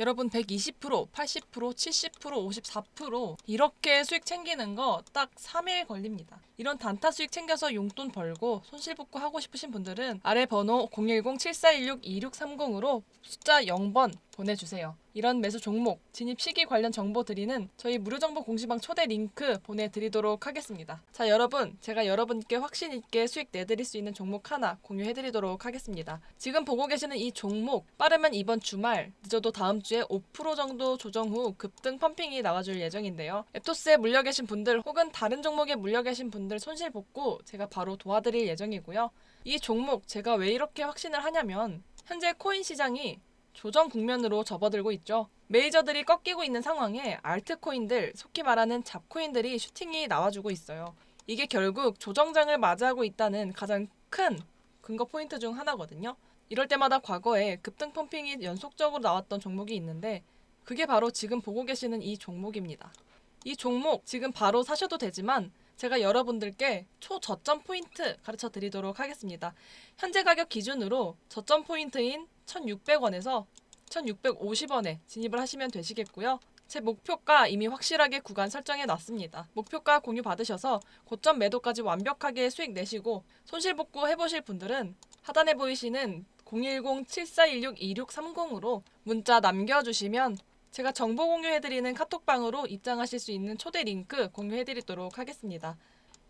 여러분 120%, 80%, 70%, 54% 이렇게 수익 챙기는 거 딱 3일 걸립니다. 이런 단타 수익 챙겨서 용돈 벌고 손실 복구 하고 싶으신 분들은 아래 번호 010-7416-2630으로 숫자 0번 보내주세요. 이런 매수 종목, 진입 시기 관련 정보 드리는 저희 무료 정보 공시방 초대 링크 보내드리도록 하겠습니다. 자, 여러분, 제가 여러분께 확신 있게 수익 내드릴 수 있는 종목 하나 공유해드리도록 하겠습니다. 지금 보고 계시는 이 종목, 빠르면 이번 주말, 늦어도 다음 주에 5% 정도 조정 후 급등 펌핑이 나와줄 예정인데요. 앱토스에 물려 계신 분들 혹은 다른 종목에 물려 계신 분들 손실 복구 제가 바로 도와드릴 예정이고요. 이 종목 제가 왜 이렇게 확신을 하냐면 현재 코인 시장이 조정 국면으로 접어들고 있죠. 메이저들이 꺾이고 있는 상황에 알트코인들, 속히 말하는 잡코인들이 슈팅이 나와주고 있어요. 이게 결국 조정장을 맞이하고 있다는 가장 큰 근거 포인트 중 하나거든요. 이럴 때마다 과거에 급등 펌핑이 연속적으로 나왔던 종목이 있는데 그게 바로 지금 보고 계시는 이 종목입니다. 이 종목 지금 바로 사셔도 되지만 제가 여러분들께 초저점 포인트 가르쳐 드리도록 하겠습니다. 현재 가격 기준으로 저점 포인트인 1,600원에서 1,650원에 진입을 하시면 되시겠고요. 제 목표가 이미 확실하게 구간 설정해 놨습니다. 목표가 공유 받으셔서 고점 매도까지 완벽하게 수익 내시고 손실 복구 해보실 분들은 하단에 보이시는 010-7416-2630으로 문자 남겨주시면 제가 정보 공유해드리는 카톡방으로 입장하실 수 있는 초대 링크 공유해드리도록 하겠습니다.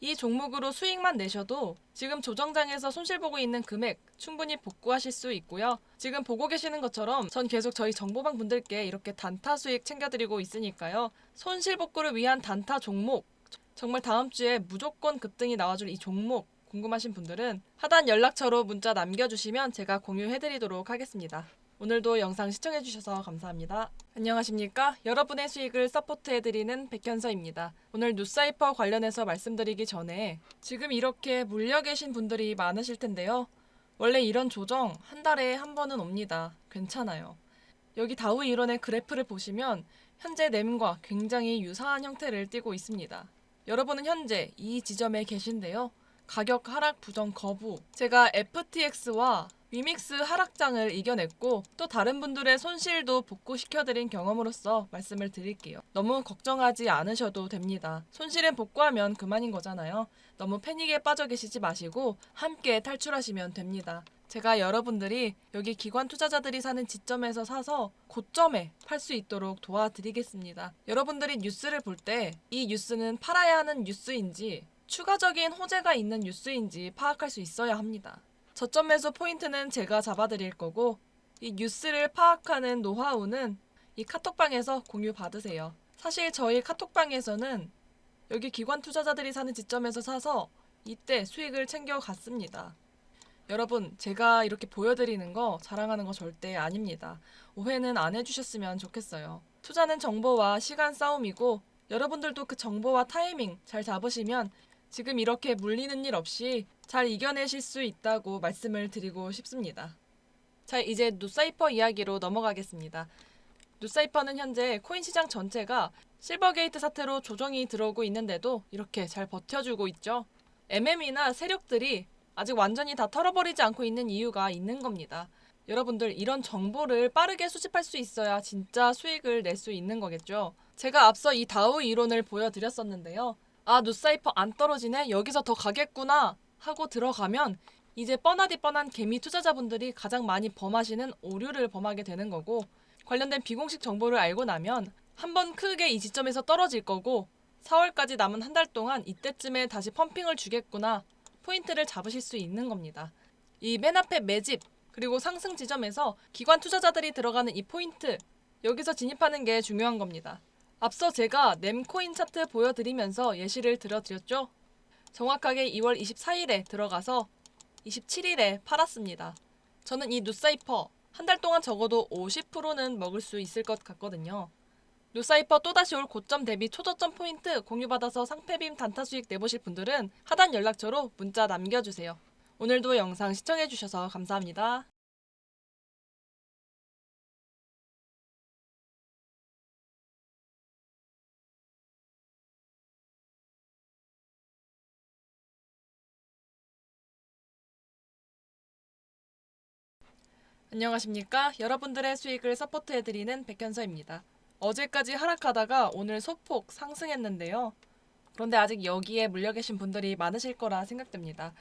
이 종목으로 수익만 내셔도 지금 조정장에서 손실 보고 있는 금액 충분히 복구하실 수 있고요. 지금 보고 계시는 것처럼 전 계속 저희 정보방 분들께 이렇게 단타 수익 챙겨드리고 있으니까요. 손실 복구를 위한 단타 종목 정말 다음 주에 무조건 급등이 나와줄 이 종목 궁금하신 분들은 하단 연락처로 문자 남겨주시면 제가 공유해드리도록 하겠습니다. 오늘도 영상 시청해주셔서 감사합니다. 안녕하십니까? 여러분의 수익을 서포트해드리는 백현서입니다. 오늘 뉴사이퍼 관련해서 말씀드리기 전에 지금 이렇게 물려 계신 분들이 많으실 텐데요. 원래 이런 조정 한 달에 한 번은 옵니다. 괜찮아요. 여기 다우 이론의 그래프를 보시면 현재 램과 굉장히 유사한 형태를 띠고 있습니다. 여러분은 현재 이 지점에 계신데요. 가격 하락 부정 거부. 제가 FTX와 위믹스 하락장을 이겨냈고 또 다른 분들의 손실도 복구시켜드린 경험으로서 말씀을 드릴게요. 너무 걱정하지 않으셔도 됩니다. 손실은 복구하면 그만인 거잖아요. 너무 패닉에 빠져 계시지 마시고 함께 탈출하시면 됩니다. 제가 여러분들이 여기 기관 투자자들이 사는 지점에서 사서 고점에 팔 수 있도록 도와드리겠습니다. 여러분들이 뉴스를 볼 때 이 뉴스는 팔아야 하는 뉴스인지 추가적인 호재가 있는 뉴스인지 파악할 수 있어야 합니다. 저점 매수 포인트는 제가 잡아드릴 거고 이 뉴스를 파악하는 노하우는 이 카톡방에서 공유 받으세요. 사실 저희 카톡방에서는 여기 기관 투자자들이 사는 지점에서 사서 이때 수익을 챙겨 갔습니다. 여러분, 제가 이렇게 보여드리는 거 자랑하는 거 절대 아닙니다. 오해는 안 해주셨으면 좋겠어요. 투자는 정보와 시간 싸움이고 여러분들도 그 정보와 타이밍 잘 잡으시면 지금 이렇게 물리는 일 없이 잘 이겨내실 수 있다고 말씀을 드리고 싶습니다. 자, 이제 누사이퍼 이야기로 넘어가겠습니다. 누사이퍼는 현재 코인 시장 전체가 실버게이트 사태로 조정이 들어오고 있는데도 이렇게 잘 버텨주고 있죠. MM이나 세력들이 아직 완전히 다 털어버리지 않고 있는 이유가 있는 겁니다. 여러분들 이런 정보를 빠르게 수집할 수 있어야 진짜 수익을 낼 수 있는 거겠죠. 제가 앞서 이 다우 이론을 보여드렸었는데요. 아, 누사이퍼 안 떨어지네? 여기서 더 가겠구나 하고 들어가면 이제 뻔하디 뻔한 개미 투자자분들이 가장 많이 범하시는 오류를 범하게 되는 거고 관련된 비공식 정보를 알고 나면 한 번 크게 이 지점에서 떨어질 거고 4월까지 남은 한 달 동안 이때쯤에 다시 펌핑을 주겠구나 포인트를 잡으실 수 있는 겁니다. 이 맨 앞에 매집 그리고 상승 지점에서 기관 투자자들이 들어가는 이 포인트 여기서 진입하는 게 중요한 겁니다. 앞서 제가 nem코인 차트 보여드리면서 예시를 들어드렸죠. 정확하게 2월 24일에 들어가서 27일에 팔았습니다. 저는 이 누사이퍼 한 달 동안 적어도 50%는 먹을 수 있을 것 같거든요. 누사이퍼 또다시 올 고점 대비 초저점 포인트 공유받아서 상패빔 단타 수익 내보실 분들은 하단 연락처로 문자 남겨주세요. 오늘도 영상 시청해주셔서 감사합니다. 안녕하십니까? 여러분들의 수익을 서포트해드리는 백현서입니다. 어제까지 하락하다가 오늘 소폭 상승했는데요. 그런데 아직 여기에 물려 계신 분들이 많으실 거라 생각됩니다.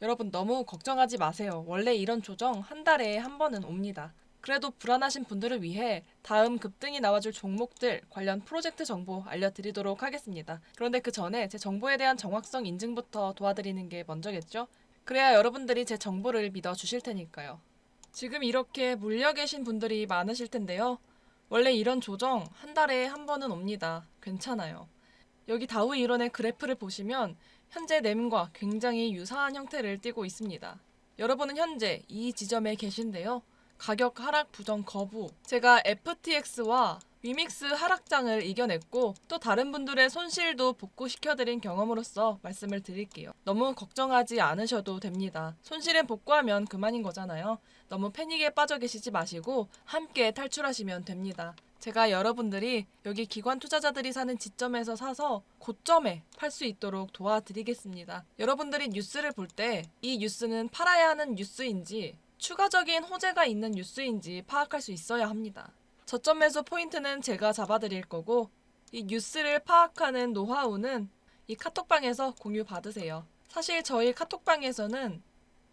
여러분 너무 걱정하지 마세요. 원래 이런 조정 한 달에 한 번은 옵니다. 그래도 불안하신 분들을 위해 다음 급등이 나와줄 종목들 관련 프로젝트 정보 알려드리도록 하겠습니다. 그런데 그 전에 제 정보에 대한 정확성 인증부터 도와드리는 게 먼저겠죠? 그래야 여러분들이 제 정보를 믿어 주실 테니까요. 지금 이렇게 물려 계신 분들이 많으실 텐데요. 원래 이런 조정 한 달에 한 번은 옵니다. 괜찮아요. 여기 다우 이론의 그래프를 보시면 현재 램과 굉장히 유사한 형태를 띠고 있습니다. 여러분은 현재 이 지점에 계신데요. 가격 하락 부정 거부. 제가 FTX와 위믹스 하락장을 이겨냈고 또 다른 분들의 손실도 복구시켜드린 경험으로서 말씀을 드릴게요. 너무 걱정하지 않으셔도 됩니다. 손실은 복구하면 그만인 거잖아요. 너무 패닉에 빠져 계시지 마시고 함께 탈출하시면 됩니다. 제가 여러분들이 여기 기관 투자자들이 사는 지점에서 사서 고점에 팔 수 있도록 도와드리겠습니다. 여러분들이 뉴스를 볼 때 이 뉴스는 팔아야 하는 뉴스인지 추가적인 호재가 있는 뉴스인지 파악할 수 있어야 합니다. 저점 매수 포인트는 제가 잡아드릴 거고 이 뉴스를 파악하는 노하우는 이 카톡방에서 공유 받으세요. 사실 저희 카톡방에서는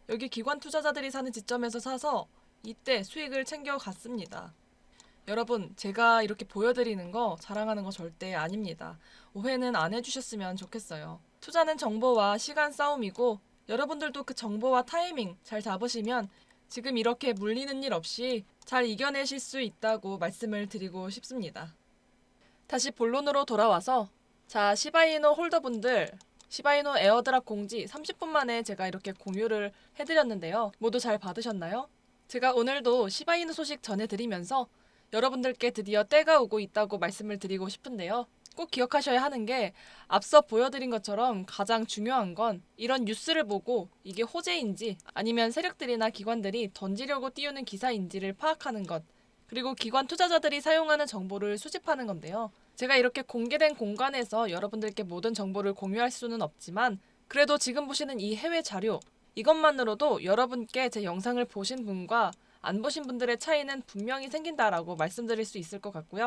여기 기관 투자자들이 사는 지점에서 사서 이때 수익을 챙겨갔습니다. 여러분, 제가 이렇게 보여드리는 거 자랑하는 거 절대 아닙니다. 오해는 안 해주셨으면 좋겠어요. 투자는 정보와 시간 싸움이고 여러분들도 그 정보와 타이밍 잘 잡으시면 지금 이렇게 물리는 일 없이 잘 이겨내실 수 있다고 말씀을 드리고 싶습니다. 다시 본론으로 돌아와서 자 시바이노 홀더분들 시바이노 에어드랍 공지 30분 만에 제가 이렇게 공유를 해드렸는데요. 모두 잘 받으셨나요? 제가 오늘도 시바이노 소식 전해드리면서 여러분들께 드디어 때가 오고 있다고 말씀을 드리고 싶은데요. 꼭 기억하셔야 하는 게 앞서 보여드린 것처럼 가장 중요한 건 이런 뉴스를 보고 이게 호재인지 아니면 세력들이나 기관들이 던지려고 띄우는 기사인지를 파악하는 것 그리고 기관 투자자들이 사용하는 정보를 수집하는 건데요. 제가 이렇게 공개된 공간에서 여러분들께 모든 정보를 공유할 수는 없지만 그래도 지금 보시는 이 해외 자료 이것만으로도 여러분께 제 영상을 보신 분과 안 보신 분들의 차이는 분명히 생긴다라고 말씀드릴 수 있을 것 같고요.